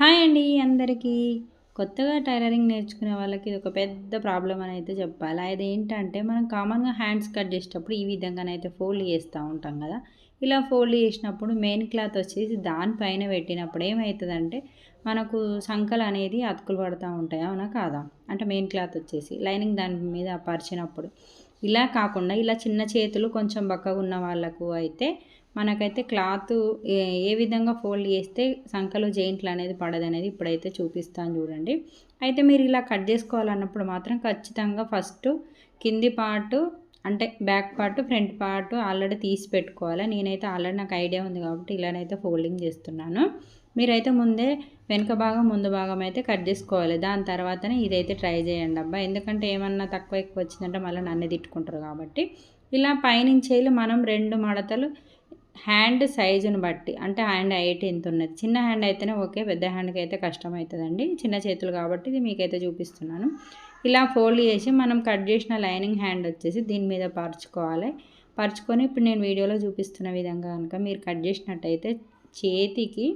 Hi అండి అందరికీ. కొత్తగా టైలరింగ్ నేర్చుకునే వాళ్ళకి ఇది ఒక పెద్ద ప్రాబ్లం అని అయితే చెప్పాలి. అది ఏంటంటే మనం కామన్గా హ్యాండ్స్ కట్ చేసేటప్పుడు ఈ విధంగానైతే ఫోల్డ్ చేస్తూ ఉంటాం కదా. ఇలా ఫోల్డ్ చేసినప్పుడు మెయిన్ క్లాత్ వచ్చేసి దానిపైన పెట్టినప్పుడు ఏమవుతుందంటే మనకు సంకలు అనేది అతుకులు పడుతూ ఉంటాయి? అవునా కాదా? అంటే మెయిన్ క్లాత్ వచ్చేసి లైనింగ్ దాని మీద పరిచినప్పుడు ఇలా కాకుండా ఇలా చిన్న చేతులు కొంచెం బక్కగా ఉన్న వాళ్ళకు అయితే మనకైతే క్లాత్ ఏ విధంగా ఫోల్డ్ చేస్తే సంఖలో జెయింట్లు అనేది పడదనేది ఇప్పుడైతే చూపిస్తాను చూడండి. అయితే మీరు ఇలా కట్ చేసుకోవాలన్నప్పుడు మాత్రం ఖచ్చితంగా ఫస్ట్ కింది పార్టు అంటే back part front part already తీసి పెట్టుకోవాలి. నేనైతే ఆల్రెడీ నాకు ఐడియా ఉంది కాబట్టి ఇలానైతే ఫోల్డింగ్ చేస్తున్నాను. మీరైతే ముందే వెనుక భాగం ముందు భాగం అయితే కట్ చేసుకోవాలి. దాని తర్వాతనే ఇదైతే ట్రై చేయండి అబ్బా. ఎందుకంటే ఏమన్నా తక్కువ ఎక్కువ వచ్చిందంటే మళ్ళీ నన్ను తిట్టుకుంటారు కాబట్టి. ఇలా పైనుంచి వెళ్ళి మనం రెండు మడతలు హ్యాండ్ సైజుని బట్టి అంటే హ్యాండ్ హైట్ ఎంత ఉన్నది? చిన్న హ్యాండ్ అయితేనే ఓకే పెద్ద హ్యాండ్కి అయితే కష్టం అవుతుందండి చిన్న చేతులు కాబట్టి ఇది మీకైతే చూపిస్తున్నాను. ఇలా ఫోల్డ్ చేసి మనం కట్ చేసిన లైనింగ్ హ్యాండ్ వచ్చేసి దీని మీద పరుచుకోవాలి. పరుచుకొని ఇప్పుడు నేను వీడియోలో చూపిస్తున్న విధంగా కనుక మీరు కట్ చేసినట్టయితే చేతికి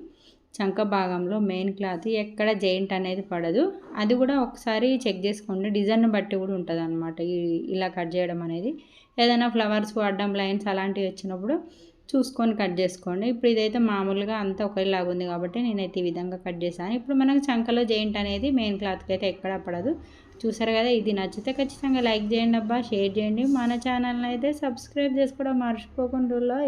చంక భాగంలో మెయిన్ క్లాత్ ఎక్కడ జెయింట్ అనేది పడదు. అది కూడా ఒకసారి చెక్ చేసుకోండి. డిజైన్ బట్టి కూడా ఉంటుంది అనమాట ఇలా కట్ చేయడం అనేది. ఏదైనా ఫ్లవర్స్ అడ్డం లైన్స్ అలాంటివి వచ్చినప్పుడు చూసుకొని కట్ చేసుకోండి. ఇప్పుడు ఇదైతే మామూలుగా అంతా ఒకేలాగా ఉంది కాబట్టి నేనైతే ఈ విధంగా కట్ చేశాను. ఇప్పుడు మనకు చంకలో జెయింట్ అనేది మెయిన్ క్లాత్కి అయితే ఎక్కడ పడదు. చూసారు కదా ఇది నచ్చితే ఖచ్చితంగా లైక్ చేయండి అబ్బా షేర్ చేయండి. మన ఛానల్ని అయితే సబ్స్క్రైబ్ చేసుకోవడం మర్చిపోకుండా